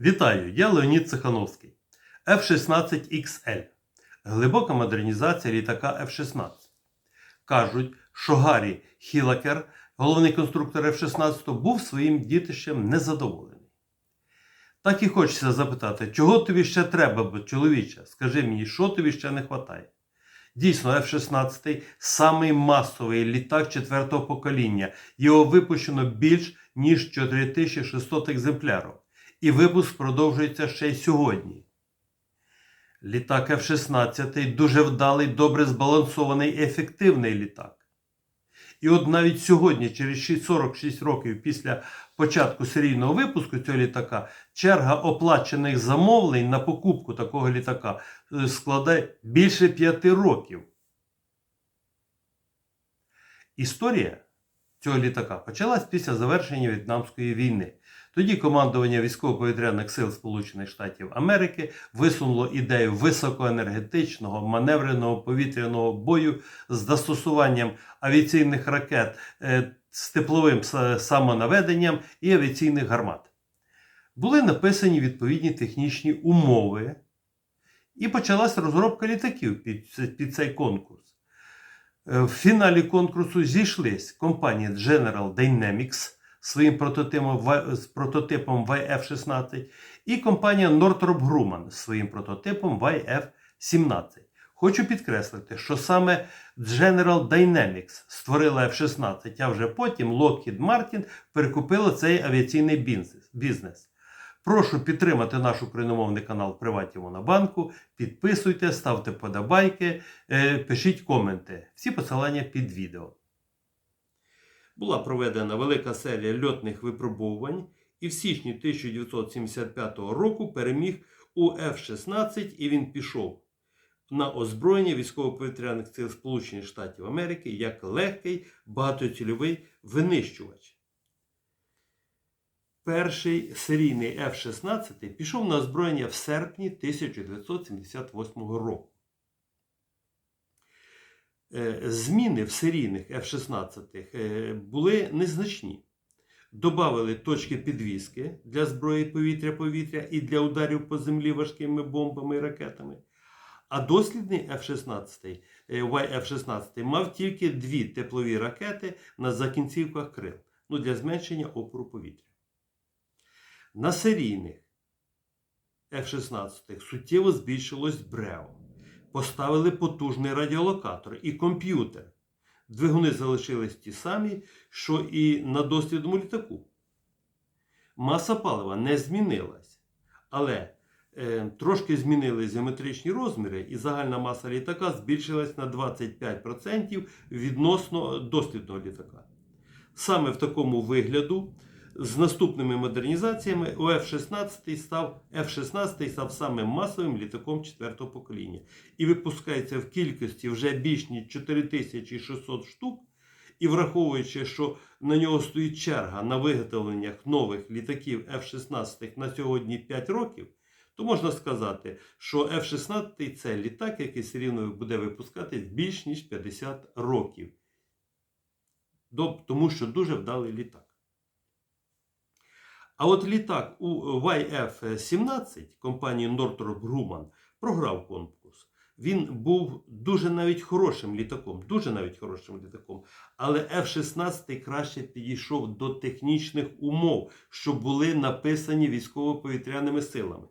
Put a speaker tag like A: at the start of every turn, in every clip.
A: Вітаю, я Леонід Цихановський. F-16XL. Глибока модернізація літака F-16. Кажуть, що Гаррі Хілакер, головний конструктор F-16, був своїм дітищем незадоволений. Так і хочеться запитати, чого тобі ще треба, чоловіче? Скажи мені, що тобі ще не вистачає? Дійсно, F-16 самий масовий літак четвертого покоління. Його випущено більш ніж 4600 екземплярів. І випуск продовжується ще й сьогодні. Літак F-16 дуже вдалий, добре збалансований ефективний літак. І от навіть сьогодні, через 46 років після початку серійного випуску цього літака, черга оплачених замовлень на покупку такого літака е, складає більше 5 років. Історія цього літака почалась після завершення В'єтнамської війни. Тоді командування військово-повітряних сил Сполучених Штатів Америки висунуло ідею високоенергетичного маневреного повітряного бою з застосуванням авіаційних ракет е, з тепловим самонаведенням і авіаційних гармат. Були написані відповідні технічні умови, і почалась розробка літаків під, під цей конкурс. Е, В фіналі конкурсу зійшлись компанія General Dynamics своїм прототипом, В- з прототипом YF-16 і компанія Northrop Grumman з своїм прототипом YF-17. Хочу підкреслити, що саме General Dynamics створила F-16, а вже потім Lockheed Martin перекупила цей авіаційний бізнес-. Прошу підтримати наш україномовний канал Приваті Монобанку. Підписуйте, ставте подобайки, е, пишіть коменти. Всі посилання під відео. Була проведена велика серія льотних випробувань, і в січні 1975 року переміг у F-16 і він пішов на озброєння військово-повітряних сил Сполучених Штатів Америки як легкий багатоцільовий винищувач. Перший серійний F-16 пішов на озброєння в серпні 1978 року. Е, Зміни в серійних F-16 е, були незначні. Добавили точки підвіски для зброї повітря-повітря і для ударів по землі важкими бомбами і ракетами. А дослідний F-16, е, YF-16 мав тільки дві теплові ракети на закінцівках крил ну, для зменшення опору повітря. На серійних F-16 суттєво збільшилось БРЕО. Поставили потужний радіолокатор і комп'ютер. Двигуни залишились ті самі, що і на дослідному літаку. Маса палива не змінилась, але е, трошки змінились геометричні розміри, і загальна маса літака збільшилась на 25% відносно дослідного літака. Саме в такому вигляду з наступними модернізаціями у F-16 став F-16 став самим масовим літаком четвертого покоління і випускається в кількості вже більш ніж 4600 штук. І враховуючи, що на нього стоїть черга на виготовленнях нових літаків F-16 на сьогодні 5 років, то можна сказати, що F-16 це літак, який все рівно буде випускатись більш ніж 50 років. Тому що дуже вдалий літак. А от літак у YF-17 компанії Northrop Grumman програв конкурс. Він був дуже навіть хорошим літаком, дуже навіть хорошим літаком. Але F-16 краще підійшов до технічних умов, що були написані військово-повітряними силами.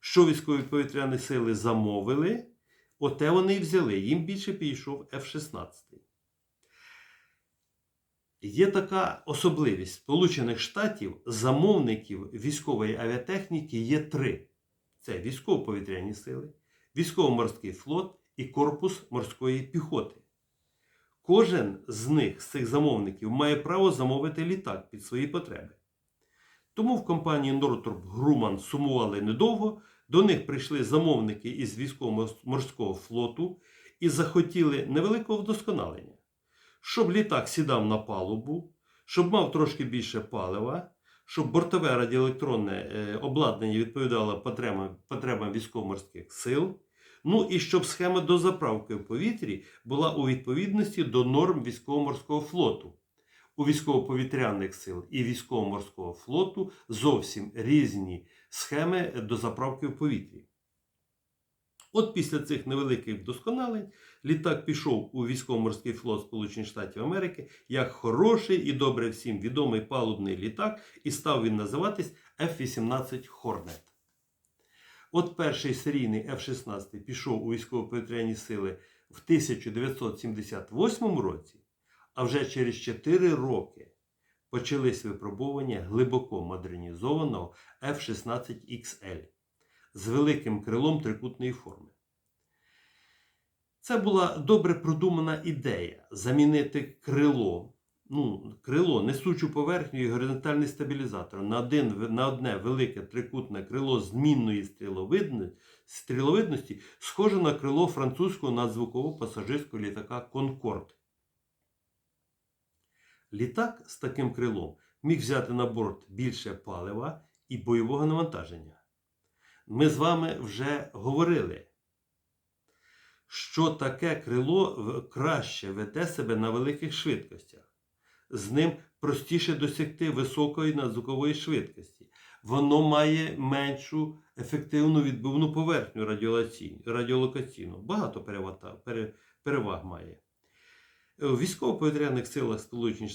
A: Що військові повітряні сили замовили, оте вони і взяли. Їм більше підійшов F-16. Є така особливість Сполучених Штатів замовників військової авіатехніки є три: це військово-повітряні сили, військово-морський флот і корпус морської піхоти. Кожен з них, з цих замовників, має право замовити літак під свої потреби. Тому в компанії Northrop Grumman сумували недовго. До них прийшли замовники із військово-морського флоту і захотіли невеликого вдосконалення щоб літак сідав на палубу, щоб мав трошки більше палива, щоб бортове радіоелектронне е, обладнання відповідало потребам, потребам військово-морських сил. Ну і щоб схема дозаправки в повітрі була у відповідності до норм військово-морського флоту. У військово-повітряних сил і військово-морського флоту зовсім різні схеми до заправки в повітрі. От після цих невеликих вдосконалень літак пішов у військово-морський флот Сполучених Штатів Америки як хороший і добре всім відомий палубний літак, і став він називатись F-18 Hornet. От перший серійний F-16 пішов у військово-повітряні сили в 1978 році, а вже через 4 роки почались випробування глибоко модернізованого F-16XL з великим крилом трикутної форми. Це була добре продумана ідея замінити крило, ну, крило, несучу поверхню і горизонтальний стабілізатор на, один, на одне велике трикутне крило змінної стріловидно- стріловидності, схоже на крило французького надзвукового пасажирського літака Конкорд. Літак з таким крилом міг взяти на борт більше палива і бойового навантаження. Ми з вами вже говорили, що таке крило краще веде себе на великих швидкостях. З ним простіше досягти високої надзвукової швидкості. Воно має меншу ефективну відбивну поверхню радіолокаційну. Багато переваг, має. У військово-повітряних силах Сполучених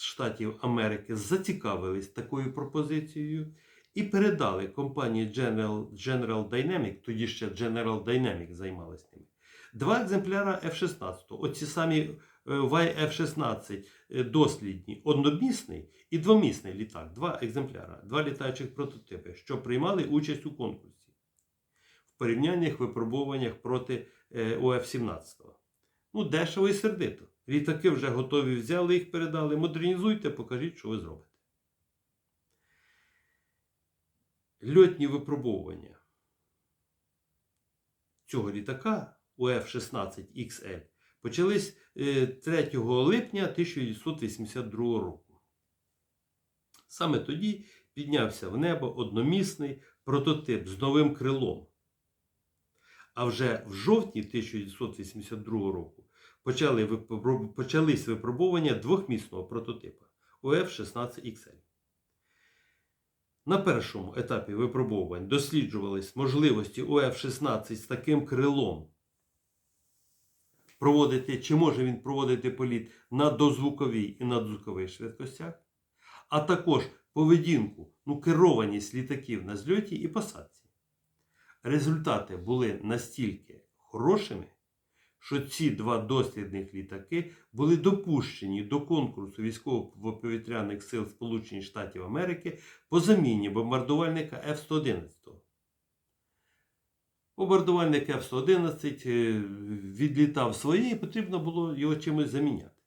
A: Штатів, Америки зацікавились такою пропозицією і передали компанії General, General Dynamics, тоді ще General Dynamics займалися ними. Два екземпляра F-16. Оці самі е, YF-16 е, дослідні, одномісний і двомісний літак. Два екземпляра, два літаючих прототипи, що приймали участь у конкурсі в порівняннях випробуваннях проти е, УФ-17. Ну, дешево і сердито. Літаки вже готові взяли їх, передали. Модернізуйте, покажіть, що ви зробите. Льотні випробовування цього літака УФ-16XL почались е, 3 липня 1982 року. Саме тоді піднявся в небо одномісний прототип з новим крилом. А вже в жовтні 1982 року почали почались випробування двохмісного прототипа УФ-16XL. На першому етапі випробувань досліджувались можливості УФ-16 з таким крилом проводити, чи може він проводити політ на дозвуковій і надзвуковій швидкостях, а також поведінку, ну, керованість літаків на зльоті і посадці. Результати були настільки хорошими, що ці два дослідних літаки були допущені до конкурсу військово-повітряних сил Сполучених Штатів Америки по заміні бомбардувальника F-111. Бомбардувальник F-111 е, відлітав своє і потрібно було його чимось заміняти.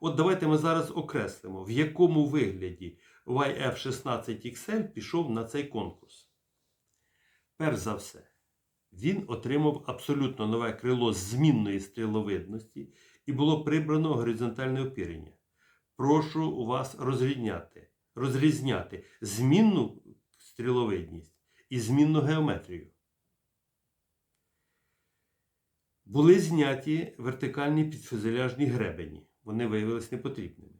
A: От давайте ми зараз окреслимо, в якому вигляді YF-16XL пішов на цей конкурс. Перш за все, він отримав абсолютно нове крило змінної стріловидності і було прибрано горизонтальне опірення. Прошу вас розрізняти, розрізняти змінну стріловидність і змінну геометрію. Були зняті вертикальні підфюзеляжні гребені. Вони виявилися непотрібними.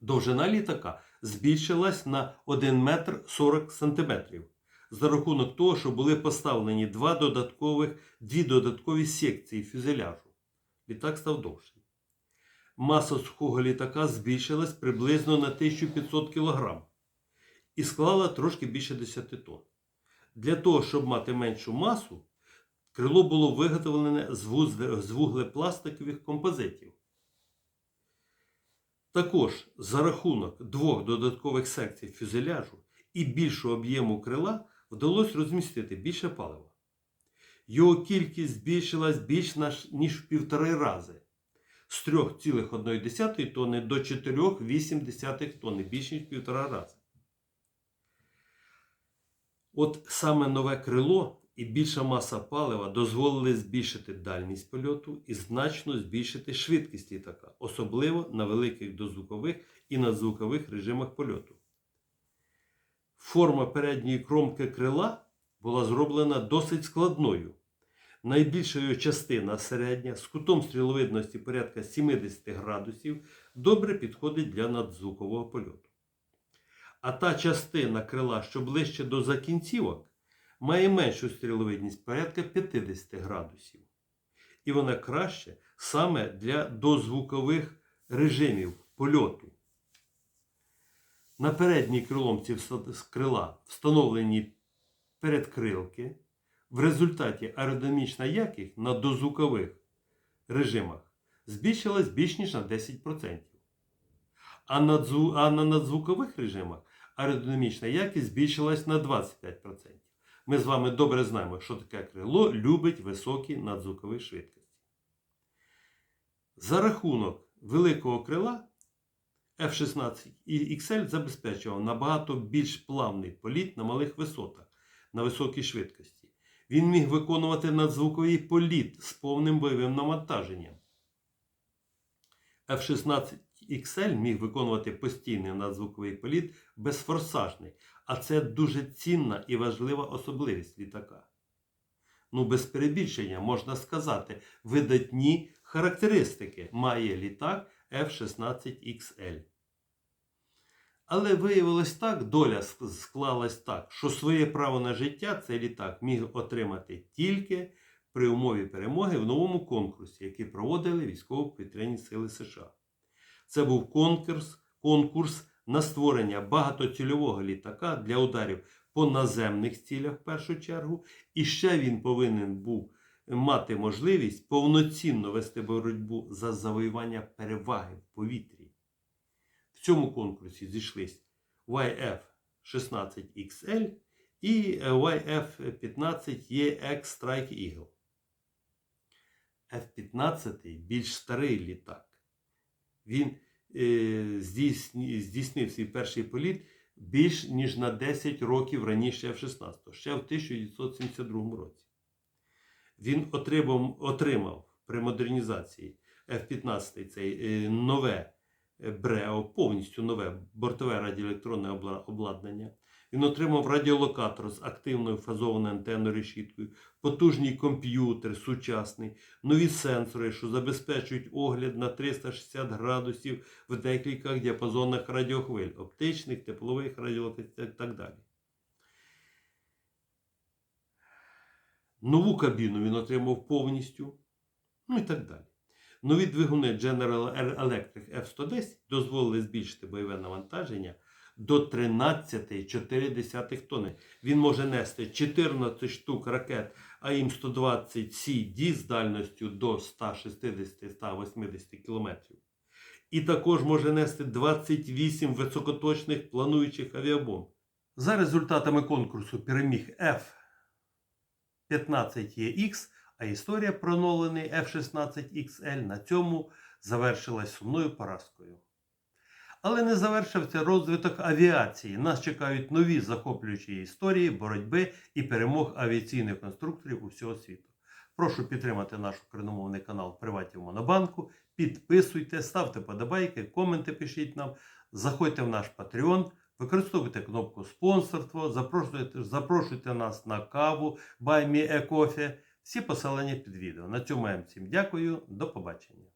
A: Довжина літака збільшилась на 1 метр 40 сантиметрів за рахунок того, що були поставлені два додаткових, дві додаткові секції фюзеляжу. Літак став довший. Маса сухого літака збільшилась приблизно на 1500 кг і склала трошки більше 10 тонн. Для того, щоб мати меншу масу, крило було виготовлене з вуглепластикових композитів. Також за рахунок двох додаткових секцій фюзеляжу і більшого об'єму крила вдалося розмістити більше палива. Його кількість збільшилась більш ніж в півтори рази з 3,1 тонни до 4,8 тонни, більш ніж в півтора рази. От саме нове крило і більша маса палива дозволили збільшити дальність польоту і значно збільшити швидкість літака, особливо на великих дозвукових і надзвукових режимах польоту. Форма передньої кромки крила була зроблена досить складною. Найбільша його частина середня з кутом стріловидності порядка 70 градусів добре підходить для надзвукового польоту. А та частина крила, що ближче до закінцівок, має меншу стріловидність порядка 50 градусів. І вона краще саме для дозвукових режимів польоту. На передній криломці крила встановлені передкрилки. В результаті аеродинамічна якість на дозвукових режимах збільшилась більш ніж на 10%. А на, дзу- а на надзвукових режимах аеродинамічна якість збільшилась на 25%. Ми з вами добре знаємо, що таке крило любить високі надзвукові швидкості. За рахунок великого крила F-16 і XL забезпечував набагато більш плавний політ на малих висотах, на високій швидкості. Він міг виконувати надзвуковий політ з повним бойовим навантаженням. F-16 XL міг виконувати постійний надзвуковий політ безфорсажний, а це дуже цінна і важлива особливість літака. Ну, без перебільшення можна сказати, видатні характеристики має літак F-16XL. Але виявилось так, доля склалась так, що своє право на життя цей літак міг отримати тільки при умові перемоги в новому конкурсі, який проводили військово-повітряні сили США. Це був конкурс, конкурс на створення багатоцільового літака для ударів по наземних цілях в першу чергу. І ще він повинен був мати можливість повноцінно вести боротьбу за завоювання переваги в повітрі. В цьому конкурсі зійшлись YF-16XL і YF-15EX Strike Eagle. F-15 більш старий літак. Він здійснив свій перший політ більш ніж на 10 років раніше F-16, ще в 1972 році. Він отримав, отримав при модернізації F-15 цей е, нове е, БРЕО, повністю нове бортове радіоелектронне обладнання. Він отримав радіолокатор з активною фазованою антенною решіткою, потужний комп'ютер сучасний, нові сенсори, що забезпечують огляд на 360 градусів в декількох діапазонах радіохвиль, оптичних, теплових радіолокацій і так далі. Нову кабіну він отримав повністю, ну і так далі. Нові двигуни General Electric F-110 дозволили збільшити бойове навантаження до 13,4 тонни. Він може нести 14 штук ракет АІМ-120CD з дальністю до 160-180 км. І також може нести 28 високоточних плануючих авіабомб. За результатами конкурсу переміг F-15EX, а історія про оновлений F-16XL на цьому завершилась сумною поразкою. Але не завершився розвиток авіації. Нас чекають нові захоплюючі історії боротьби і перемог авіаційних конструкторів усього світу. Прошу підтримати наш україномовний канал Приватів Монобанку. Підписуйте, ставте подобайки, коменти пишіть нам, заходьте в наш Patreon, використовуйте кнопку спонсорство, запрошуйте, запрошуйте нас на каву Me Coffee. Всі посилання під відео. На цьому я всім дякую. До побачення.